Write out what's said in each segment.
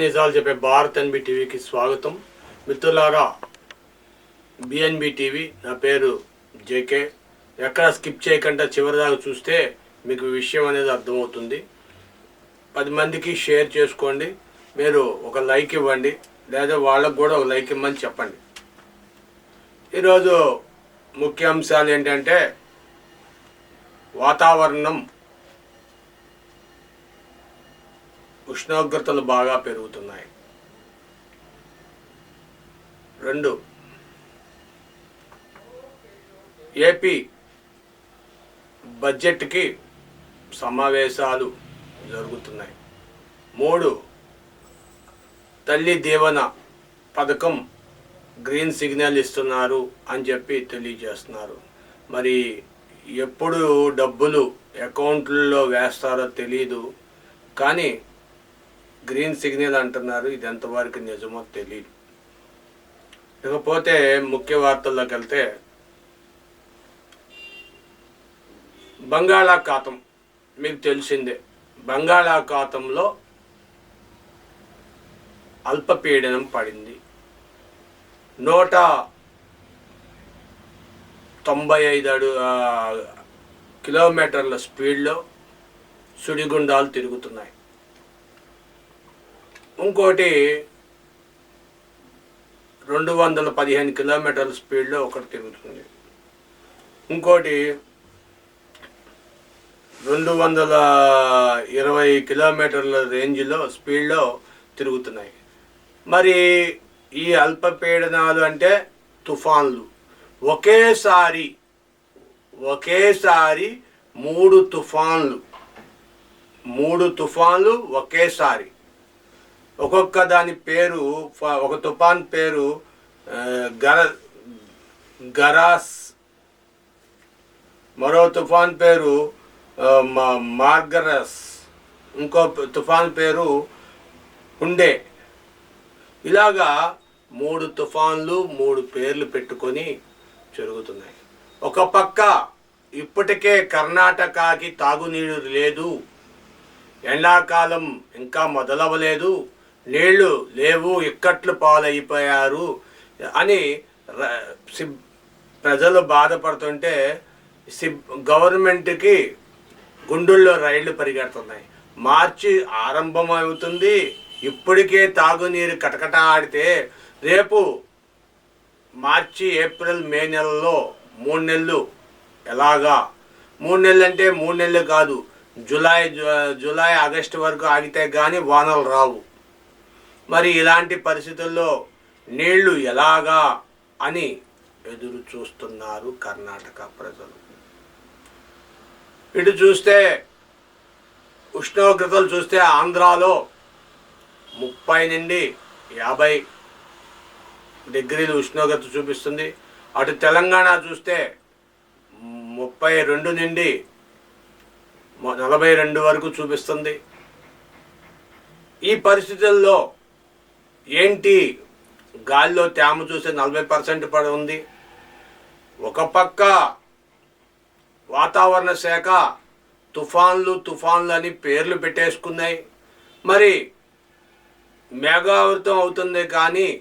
నిజాలు చెప్పే భారత్ ఎన్బి టీవీకి స్వాగతం. మిత్రులారా బిఎన్బి టీవీ నా పేరు జేకే ఎక్కడ స్కిప్ చేయకుండా చివరి దాకా చూస్తే మీకు విషయం అనేది అర్థమవుతుంది. పది మందికి షేర్ చేసుకోండి. మీరు ఒక లైక్ ఇవ్వండి. లేదా వాళ్ళకు కూడా ఒక లైక్ ఇవ్వమని చెప్పండి. ఈరోజు ముఖ్య అంశాలు ఏంటంటే వాతావరణం ఉష్ణోగ్రతలు బాగా పెరుగుతున్నాయి. రెండు. ఏపీ బడ్జెట్కి సమావేశాలు జరుగుతున్నాయి. మూడు. తల్లి దీవెన పథకం గ్రీన్ సిగ్నల్ ఇస్తున్నారు అని చెప్పి తెలియజేస్తున్నారు. మరి ఎప్పుడు డబ్బులు అకౌంట్లలో వేస్తారో తెలియదు కానీ గ్రీన్ సిగ్నల్ అంటున్నారు ఇది ఎంతవరకు నిజమో తెలియదు ఇకపోతే ముఖ్య వార్తల్లోకి వెళ్తే బంగాళాఖాతం మీకు తెలిసిందే. బంగాళాఖాతంలో అల్పపీడనం పడింది. నూట తొంభై ఐదు అడు కిలోమీటర్ల స్పీడ్లో సుడిగుండాలు తిరుగుతున్నాయి. ఇంకోటి రెండు వందల పదిహేను కిలోమీటర్ల స్పీడ్లో ఒకటి తిరుగుతుంది. ఇంకోటి రెండు వందల ఇరవై కిలోమీటర్ల రేంజ్లో స్పీడ్లో తిరుగుతున్నాయి. మరి ఈ అల్పపీడనాలు అంటే తుఫాన్లు. ఒకేసారి ఒకేసారి మూడు తుఫాన్లు. మూడు తుఫాన్లు ఒకేసారి. ఒక్కొక్క దాని పేరు ఫ- ఒక తుఫాన్ పేరు గర గరాస్ మరో తుఫాన్ పేరు మా- మార్గరస్ ఇంకో తుఫాన్ పేరు హుండే. ఇలాగా మూడు తుఫాన్లు మూడు పేర్లు పెట్టుకొని జరుగుతున్నాయి. ఒక పక్క ఇప్పటికే కర్ణాటకకి తాగునీరు లేదు. ఎండాకాలం ఇంకా మొదలవలేదు నీళ్ళు లేవు ఇక్కట్లు పాలైపోయారు అని ప్రజలు బాధపడుతుంటే సిబ్ గవర్నమెంట్కి గుండుల్లో రైళ్ళు పరిగెడుతున్నాయి. మార్చి ఆరంభం అవుతుంది ఇప్పటికే తాగునీరు కటకట ఆడితే రేపు మార్చి ఏప్రిల్ మే నెలలో మూడు నెలలు. ఎలాగా? మూడు నెలలు అంటే మూడు నెలలు కాదు. జూలై జూలై ఆగస్టు వరకు ఆగితే కానీ వానలు రావు. మరి ఇలాంటి పరిస్థితుల్లో నీళ్ళు ఎలాగా అని ఎదురు చూస్తున్నారు కర్ణాటక ప్రజలు. ఇటు చూస్తే ఉష్ణోగ్రతలు చూస్తే ఆంధ్రాలో ముప్పై నుండి యాభై డిగ్రీలు ఉష్ణోగ్రత చూపిస్తుంది. అటు తెలంగాణ చూస్తే ముప్పై రెండు నుండి నలభై రెండు వరకు చూపిస్తుంది. ఈ పరిస్థితుల్లో ఏంటి? గాలిలో తేమ చూస్తే నలభై పర్సెంట్ పడి ఉంది. ఒక పక్క వాతావరణ శాఖ తుఫాన్లు తుఫాన్లు అని పేర్లు పెట్టేసుకున్నాయి. మరి మేఘావృతం అవుతుంది కానీ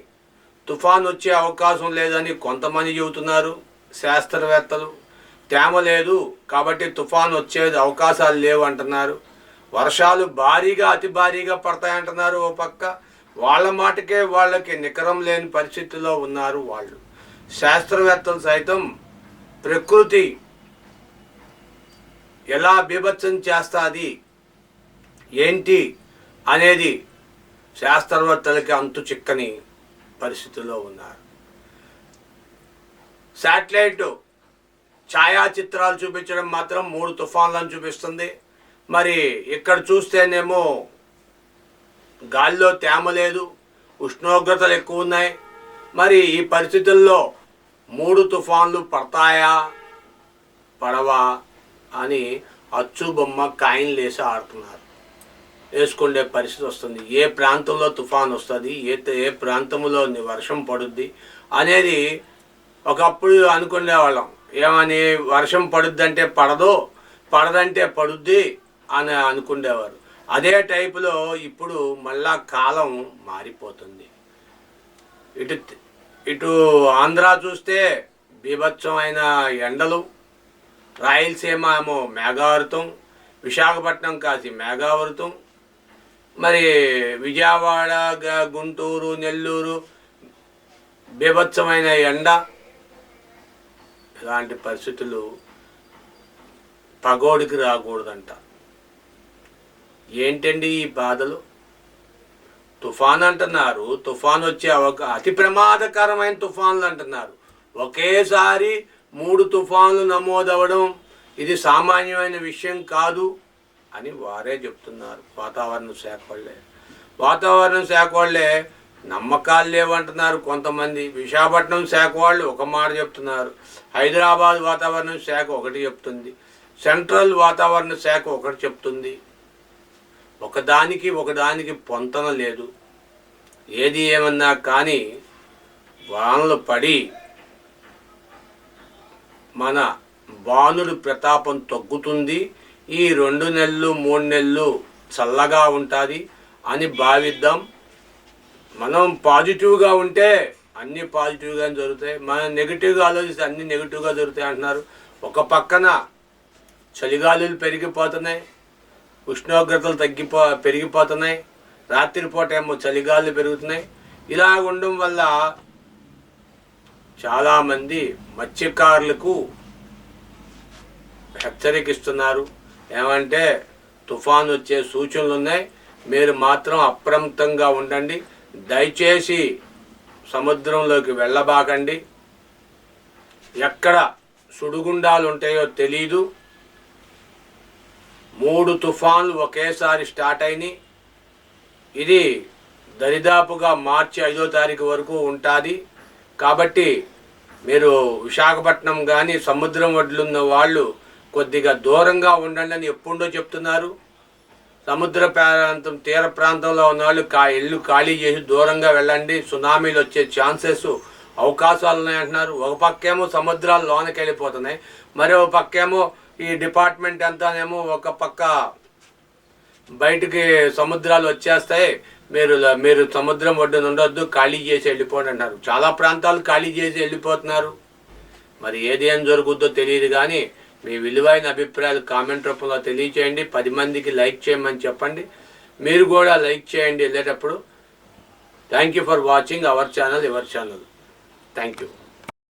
తుఫాన్ వచ్చే అవకాశం లేదని కొంతమంది చెబుతున్నారు శాస్త్రవేత్తలు. తేమ లేదు కాబట్టి తుఫాన్ వచ్చే అవకాశాలు లేవు అంటున్నారు. వర్షాలు భారీగా అతి భారీగా పడతాయంటున్నారు ఓ పక్క. వాళ్ళ మాటకే వాళ్ళకి నికరం లేని పరిస్థితిలో ఉన్నారు వాళ్ళు. శాస్త్రవేత్తలు సైతం ప్రకృతి ఎలా బీభత్సం చేస్తుంది ఏంటి అనేది శాస్త్రవేత్తలకి అంతు చిక్కని పరిస్థితిలో ఉన్నారు. శాటిలైట్ ఛాయాచిత్రాలు చూపించడం మాత్రం మూడు తుఫాన్లను చూపిస్తుంది. మరి ఇక్కడ చూస్తేనేమో గాలిలో తేమ లేదు ఉష్ణోగ్రతలు ఎక్కువ ఉన్నాయి. మరి ఈ పరిస్థితుల్లో మూడు తుఫాన్లు పడతాయా? పడవా? అని అచ్చు బొమ్మ కాయిన్లు వేసి ఆడుతున్నారు. వేసుకునే పరిస్థితి వస్తుంది. ఏ ప్రాంతంలో తుఫాన్ వస్తుంది? ఏ ఏ ప్రాంతంలో వర్షం పడుద్ది? అనేది ఒకప్పుడు అనుకునేవాళ్ళం. ఏమని వర్షం పడుద్దంటే పడదు పడదంటే పడుద్ది అని అనుకునేవారు. అదే టైపులో ఇప్పుడు మళ్ళా కాలం మారిపోతుంది. ఇటు ఇటు ఆంధ్ర చూస్తే బీభత్సమైన ఎండలు రాయలసీమ ఏమో మేఘావృతం విశాఖపట్నం కాసి మేఘావృతం మరి విజయవాడ గుంటూరు నెల్లూరు బీభత్సమైన ఎండ ఇలాంటి పరిస్థితులు పగోడికి రాకూడదంట. ఏంటండి ఈ బాధలు? తుఫాన్ అంటున్నారు తుఫాన్ వచ్చే అవకా అతి ప్రమాదకరమైన తుఫాన్లు అంటున్నారు ఒకేసారి మూడు తుఫాన్లు నమోదవడం ఇది సామాన్యమైన విషయం కాదు అని వారే చెప్తున్నారు. వాతావరణ శాఖ వాళ్ళే. వాతావరణ శాఖ వాళ్ళే నమ్మకాలు లేవంటున్నారు కొంతమంది. విశాఖపట్నం శాఖ వాళ్ళు ఒక మాట చెప్తున్నారు. హైదరాబాద్ వాతావరణ శాఖ ఒకటి చెప్తుంది. సెంట్రల్ వాతావరణ శాఖ ఒకటి చెప్తుంది. ఒకదానికి ఒకదానికి పొంతన లేదు. ఏది ఏమన్నా కానీ వానలు పడి మన బాణుడి ప్రతాపం తగ్గుతుంది. ఈ రెండు నెలలు మూడు నెలలు చల్లగా ఉంటుంది అని భావిద్దాం. మనం పాజిటివ్గా ఉంటే అన్నీ పాజిటివ్గా జరుగుతాయి. మనం నెగిటివ్గా ఆలోచిస్తే అన్నీ నెగిటివ్గా జరుగుతాయి అంటున్నారు. ఒక పక్కన చలిగాలులు పెరిగిపోతున్నాయి. ఉష్ణోగ్రతలు తగ్గిపో పెరిగిపోతున్నాయి. రాత్రిపూట ఏమో చలిగాలు పెరుగుతున్నాయి. ఇలా ఉండడం వల్ల చాలామంది మత్స్యకారులకు హెచ్చరికిస్తున్నారు. ఏమంటే తుఫాన్ వచ్చే సూచనలు ఉన్నాయి. మీరు మాత్రం అప్రమత్తంగా ఉండండి. దయచేసి సముద్రంలోకి వెళ్ళబాకండి. ఎక్కడ సుడిగుండాలు ఉంటాయో తెలీదు. మూడు తుఫాన్లు ఒకేసారి స్టార్ట్ అయినాయి. ఇది దరిదాపుగా మార్చి ఐదో తారీఖు వరకు ఉంటుంది. కాబట్టి మీరు విశాఖపట్నం కానీ సముద్రం ఒడ్లున్న వాళ్ళు కొద్దిగా దూరంగా ఉండండి అని ఎప్పుడో చెప్తున్నారు. సముద్ర ప్రాంతం తీర ప్రాంతంలో ఉన్న వాళ్ళు కా ఇల్లు ఖాళీ చేసి దూరంగా వెళ్ళండి. సునామీలు వచ్చే ఛాన్సెస్ అవకాశాలు ఉన్నాయంటున్నారు. ఒక పక్కేమో సముద్రాలు లోనకెళ్ళిపోతున్నాయి. మరో పక్కేమో ఈ డిపార్ట్మెంట్ అంతానేమో ఒక పక్క బయటికి సముద్రాలు వచ్చేస్తాయి. మీరు మీరు సముద్రం ఒడ్డున ఉండొద్దు ఖాళీ చేసి వెళ్ళిపోండి అన్నారు చాలా ప్రాంతాలు ఖాళీ చేసి వెళ్ళిపోతున్నారు. మరి ఏది ఏం జరుగుద్దో తెలియదు కానీ మీ విలువైన అభిప్రాయాలు కామెంట్ రూపంలో తెలియచేయండి. పది మందికి లైక్ చేయమని చెప్పండి. మీరు కూడా లైక్ చేయండి వెళ్ళేటప్పుడు. Thank you for watching our channel ever channel. Thank you.